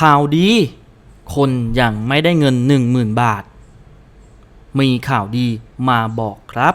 ข่าวดี คนยังไม่ได้เงิน 10,000 บาท มีข่าวดีมาบอกครับ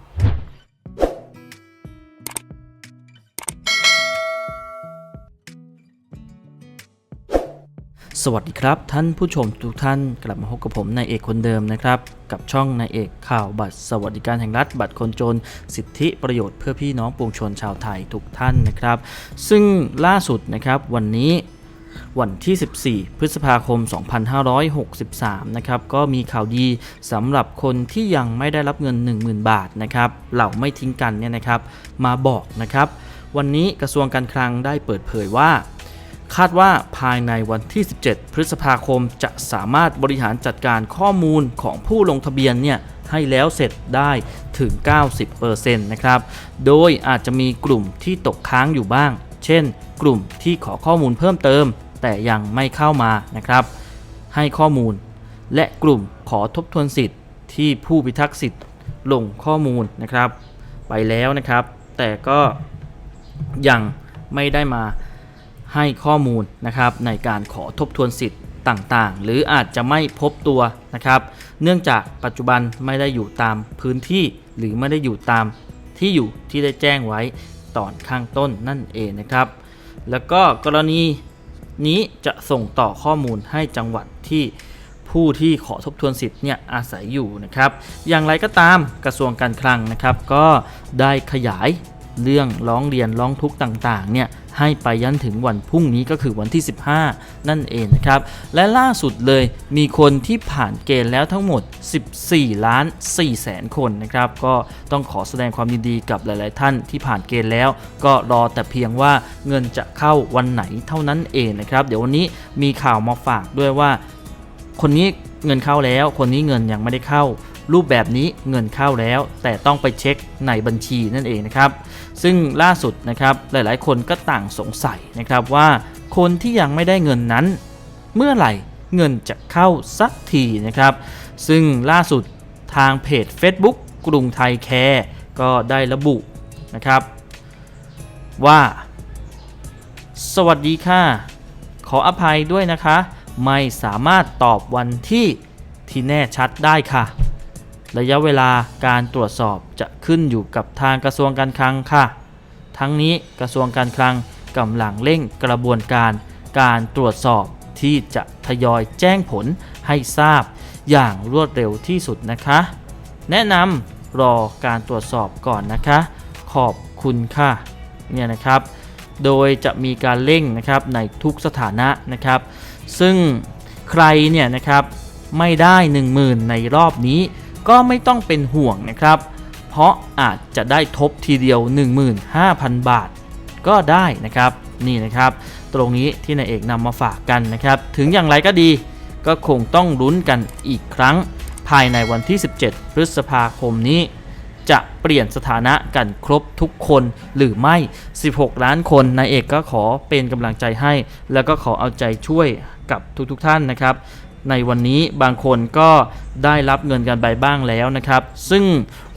สวัสดีครับ ท่านผู้ชมทุกท่านกลับมาพบกับผมนายเอกคนเดิมนะครับ กับช่องนายเอกข่าวบัตรสวัสดิการแห่งรัฐบัตรคนจน สิทธิประโยชน์เพื่อพี่น้องปวงชนชาวไทยทุกท่านนะครับ ซึ่งล่าสุดนะครับวันนี้วันที่ 14 พฤษภาคม 2563 นะครับ ก็มีข่าวดีสำหรับคนที่ยังไม่ได้รับเงิน 10,000 บาทนะครับ เหล่าไม่ทิ้งกันเนี่ยนะครับ มาบอกนะครับ วันนี้กระทรวงการคลังได้เปิดเผยว่า คาดว่าภายในวันที่ 17 พฤษภาคมจะสามารถบริหารจัดการข้อมูลของผู้ลงทะเบียนเนี่ยให้แล้วเสร็จได้ถึง 90%นะครับ โดยอาจจะมีกลุ่มที่ตกค้างอยู่บ้าง เช่น กลุ่มที่ขอข้อมูลเพิ่มเติม แต่ยังไม่เข้ามานะครับ ให้ข้อมูล และกลุ่มขอทบทวนสิทธิ์ที่ผู้พิทักษ์สิทธิ์ลงข้อมูลนะครับ ไปแล้วนะครับ แต่ก็ยังไม่ได้มา ให้ข้อมูลนะครับในการขอทบทวนสิทธิ์ต่างๆ หรืออาจจะไม่พบตัวนะครับ เนื่องจากปัจจุบันไม่ได้อยู่ตามพื้นที่ หรือไม่ได้อยู่ตามที่อยู่ที่ได้แจ้งไว้ตอนข้างต้นนั่นเองนะครับ แล้วก็กรณีนี้จะส่งต่อข้อมูลให้จังหวัดที่ผู้ที่ขอทบทวนสิทธิ์เนี่ยอาศัยอยู่นะครับ อย่างไรก็ตามกระทรวงการคลังนะครับ ก็ได้ขยาย เรื่องร้องเรียนร้องทุกข์ต่างๆเนี่ยให้ไปยันถึงวันพรุ่งนี้ก็คือวันที่ 15 นั่นเองนะครับ และล่าสุดเลยมีคนที่ผ่านเกณฑ์แล้วทั้งหมด 14 ล้าน4แสนคนนะครับ ก็ต้องขอแสดงความยินดีกับหลายๆท่านที่ผ่านเกณฑ์แล้ว ก็รอแต่เพียงว่าเงินจะเข้าวันไหนเท่านั้นเองนะครับ เดี๋ยววันนี้มีข่าวมาฝากด้วยว่า คนนี้เงินเข้าแล้ว คนนี้เงินยังไม่ได้เข้า รูปแบบนี้เงินเข้าแล้ว แต่ต้องไปเช็คในบัญชีนั่นเองนะครับ ซึ่งล่าสุดนะครับหลายๆ คนก็ต่างสงสัยนะครับว่า คนที่ยังไม่ได้เงินนั้น เมื่อไหร่เงินจะเข้าสักทีนะครับ ซึ่งล่าสุดทางเพจ Facebook กรุงไทยแคร์ก็ได้ระบุนะครับ ว่า สวัสดีค่ะ ขออภัยด้วยนะคะ ไม่สามารถตอบวันที่ที่แน่ชัดได้ค่ะ ระยะเวลาการตรวจสอบจะขึ้นอยู่กับทางกระทรวงการคลังค่ะ ทั้งนี้กระทรวงการคลังกำลังเร่งกระบวนการการตรวจสอบที่จะทยอยแจ้งผลให้ทราบอย่างรวดเร็วที่สุดนะคะ แนะนำรอการตรวจสอบก่อนนะคะ ขอบคุณค่ะเนี่ยนะครับ โดยจะมีการเร่งนะครับในทุกสถานะนะครับ ซึ่งใครเนี่ยนะครับไม่ได้ 10,000 ในรอบนี้ ก็ไม่ต้องเป็นห่วงนะครับ เพราะอาจจะได้ทบทีเดียว 15,000 บาท ก็ได้นะครับนี่นะครับ ตรงนี้ที่นายเอกนำมาฝากกันนะครับ ถึงอย่างไรก็ดี ก็คงต้องลุ้นกันอีกครั้ง ภายในวันที่ 17 พฤษภาคมนี้ จะเปลี่ยนสถานะกันครบทุกคนหรือไม่ 16 ล้านคนนายเอกก็ขอเป็นกำลังใจให้ แล้วก็ขอเอาใจช่วยกับทุกๆทท่านนะครับ ในวันนี้บางคนก็ได้รับเงินกันไปบ้างแล้วนะครับ ซึ่ง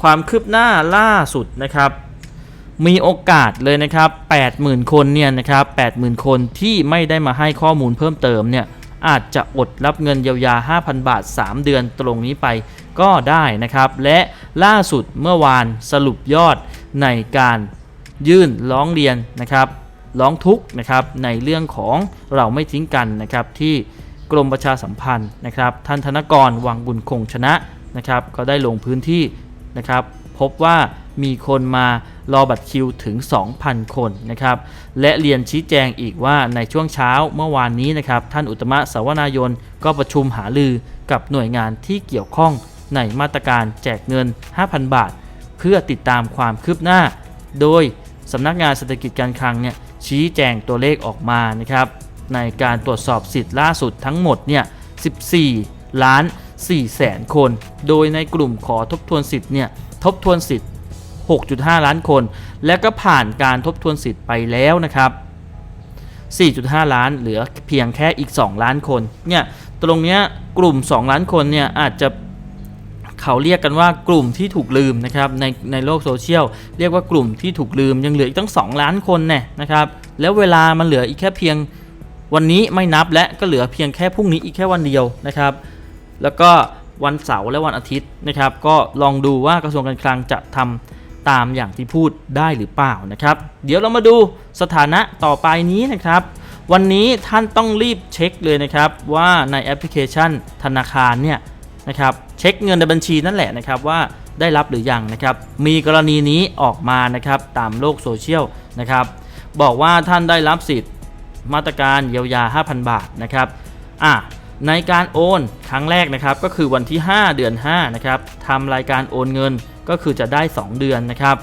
ความคืบหน้าล่าสุดนะครับ มีโอกาสเลยนะครับ 80,000 คนเนี่ยนะครับ 80,000 คนที่ไม่ได้มาให้ข้อมูลเพิ่มเติมเนี่ยอาจจะอดรับเงินเยียวยา 5,000 บาท 3 เดือนตรงนี้ไปก็ได้นะครับ และล่าสุดเมื่อวานสรุปยอดในการยื่นร้องเรียนนะครับ ร้องทุกข์นะครับในเรื่องของเราไม่ทิ้งกันนะครับที่ กรมประชาสัมพันธ์นะครับ ท่านธนกรวังบุญคงชนะนะครับ ก็ได้ลงพื้นที่นะครับ พบว่ามีคนมารอบัตรคิวถึง 2,000 คนนะครับ และเรียนชี้แจงอีกว่าในช่วงเช้าเมื่อวานนี้นะครับ ท่านอุตมะสาวนายนก็ประชุมหาลือกับหน่วยงานที่เกี่ยวข้องในมาตรการแจกเงิน 5,000 บาท เพื่อติดตามความคืบหน้า โดยสำนักงานเศรษฐกิจการคลังเนี่ยชี้แจงตัวเลขออกมานะครับ ในการตรวจสอบสิทธิ์ล่าสุดทั้งหมดเนี่ย 14 ล้าน4แสนคน โดยในกลุ่มขอทบทวนสิทธิ์เนี่ยทบทวนสิทธิ์ 6.5 ล้านคน และก็ผ่านการทบทวนสิทธิ์ไปแล้วนะครับ 4.5 ล้านเหลือเพียงแค่อีก 2 ล้านคน เนี่ย ตรงเนี้ยกลุ่ม 2 ล้านคนเนี่ยอาจจะเขาเรียกกันว่ากลุ่มที่ถูกลืมนะครับในในโลกโซเชียลเรียกว่ากลุ่มที่ถูกลืมยังเหลืออีกตั้ง 2 ล้านคนแน่นะครับ แล้วเวลามันเหลืออีกแค่เพียง วันนี้ไม่นับและก็เหลือเพียงแค่พรุ่งนี้อีกแค่วันเดียวนะครับ แล้วก็วันเสาร์และวันอาทิตย์นะครับ ก็ลองดูว่ากระทรวงการคลังจะทำตามอย่างที่พูดได้หรือเปล่านะครับ เดี๋ยวเรามาดูสถานะต่อไปนี้นะครับ วันนี้ท่านต้องรีบเช็คเลยนะครับ ว่าในแอปพลิเคชันธนาคารเนี่ยนะครับเช็คเงินในบัญชีนั่นแหละนะครับว่าได้รับหรือยังนะครับ มีกรณีนี้ออกมานะครับตามโลกโซเชียลนะครับ บอกว่าท่านได้รับสิทธิ์ มาตรการเยียวยา 5,000 บาทนะครับอะในการโอนครั้งแรกนะครับก็คือวันที่ 5 เดือน5นะครับทำรายการโอนเงินก็คือจะได้ 2 เดือนนะครับ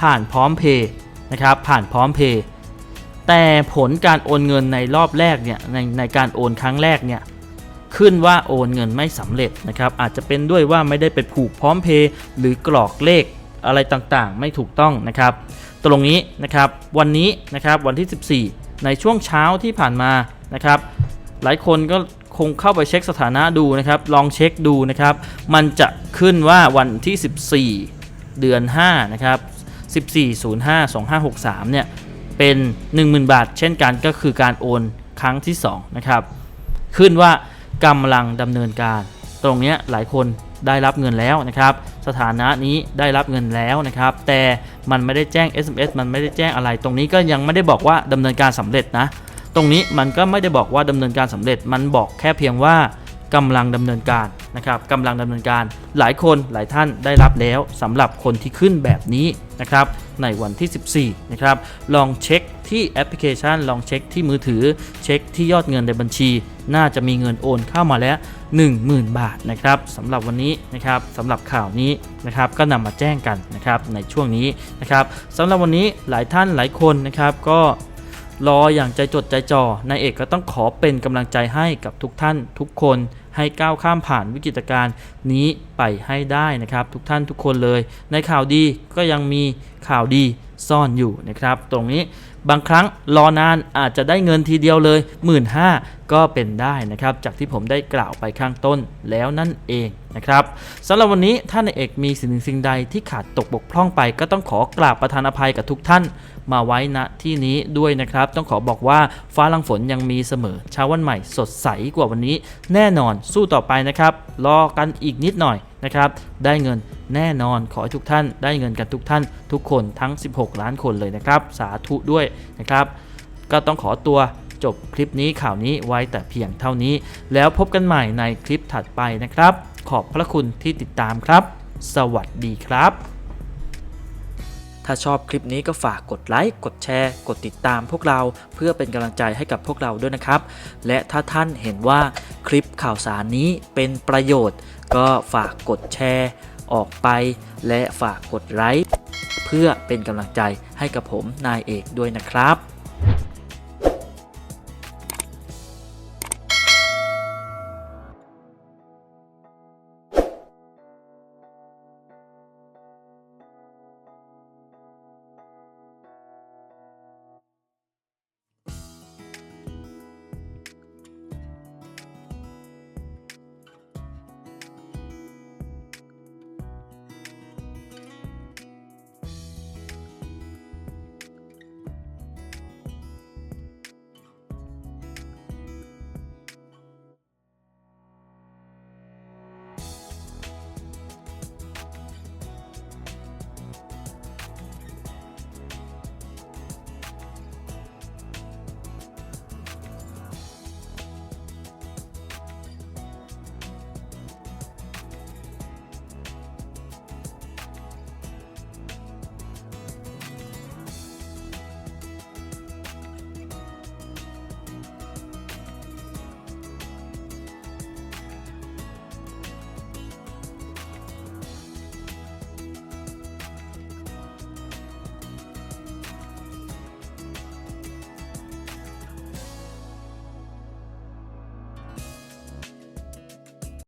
ผ่านพร้อมเพย์นะครับผ่านพร้อมเพย์แต่ผลการโอนเงินในรอบแรกเนี่ยในในการโอนครั้งแรกเนี่ยขึ้นว่าโอนเงินไม่สำเร็จนะครับอาจจะเป็นด้วยว่าไม่ได้ไปผูกพร้อมเพย์หรือกรอกเลขอะไรต่างๆ ไม่ถูกต้องนะครับ ตรงนี้นะครับวันนี้นะครับวันที่ 14 ในช่วงเช้าที่ผ่านมานะครับ หลายคนก็คงเข้าไปเช็คสถานะดูนะครับ ลองเช็คดูนะครับ มันจะขึ้นว่าวันที่ 14 เดือน 5 นะครับ 14052563 เนี่ย เป็น 10,000 บาท เช่นกันก็คือการโอนครั้งที่ 2 นะครับ ขึ้นว่ากำลังดำเนินการ ตรงเนี้ยหลายคนได้รับเงินแล้วนะครับ สถานะนี้ได้รับเงินแล้วนะครับ แต่มันไม่ได้แจ้ง SMS มันไม่ได้แจ้งอะไร ตรงนี้ก็ยังไม่ได้บอกว่าดำเนินการสำเร็จนะ ตรงนี้มันก็ไม่ได้บอกว่าดำเนินการสำเร็จ มันบอกแค่เพียงว่ากำลังดำเนินการนะครับกำลังดำเนินการหลายคนหลายท่านได้รับแล้วสำหรับคนที่ขึ้นแบบนี้นะครับในวันที่ 14นะครับลองเช็คที่แอปพลิเคชัน ลองเช็คที่มือถือ เช็คที่ยอดเงินในบัญชี น่าจะมีเงินโอนเข้ามาแล้ว 10,000 บาทนะครับสำหรับวันนี้นะครับสำหรับข่าวนี้นะครับก็นำมาแจ้งกันนะครับในช่วงนี้นะครับสำหรับวันนี้หลายท่านหลายคนนะครับก็รออย่างใจจดใจจ่อนายเอกก็ต้องขอเป็นกำลังใจให้กับทุกท่านทุกคน ให้ก้าวข้ามผ่านวิกฤตการณ์นี้ไปให้ได้นะครับ ทุกท่านทุกคนเลย ในข่าวดีก็ยังมีข่าวดีซ่อนอยู่นะครับ ตรงนี้บางครั้งรอนานอาจจะได้เงินทีเดียวเลย 1 5ื่นก็เป็นได้นะครับ จากที่ผมได้กล่าวไปข้างต้นแล้วนั่นเองนะครับสำหรับวันนี้ท่านนเอกมีสิ่งสิ่งใดที่ขาดตกบกพร่องไป ก็ต้องขอกราบประธานอภัยกับทุกท่าน มาไว้ณที่นี้ด้วยนะครับ ต้องขอบอกว่าฟ้าลังฝนยังมีเสมอเช้าวันใหม่สดใสกว่าวันนี้ แน่นอนสู้ต่อไปนะครับรอกันอีกนิดหน่อยนะครับ ได้เงินแน่นอนขอให้ทุกท่านได้เงินกันทุกท่าน ทุกคนทั้ง 16 ล้านคนเลยนะครับ สาธุด้วยนะครับ ก็ต้องขอตัวจบคลิปนี้ข่าวนี้ไว้แต่เพียงเท่านี้ แล้วพบกันใหม่ในคลิปถัดไปนะครับ ขอบพระคุณที่ติดตามครับ สวัสดีครับ ถ้าชอบคลิปนี้ก็ฝากกดไลค์กดแชร์ กดติดตามพวกเราเพื่อเป็นกำลังใจให้กับพวกเราด้วยนะครับ และถ้าท่านเห็นว่าคลิปข่าวสารนี้เป็นประโยชน์ ก็ฝากกดแชร์ออกไป และฝากกดไลค์เพื่อเป็นกำลังใจให้กับผมนายเอกด้วยนะครับ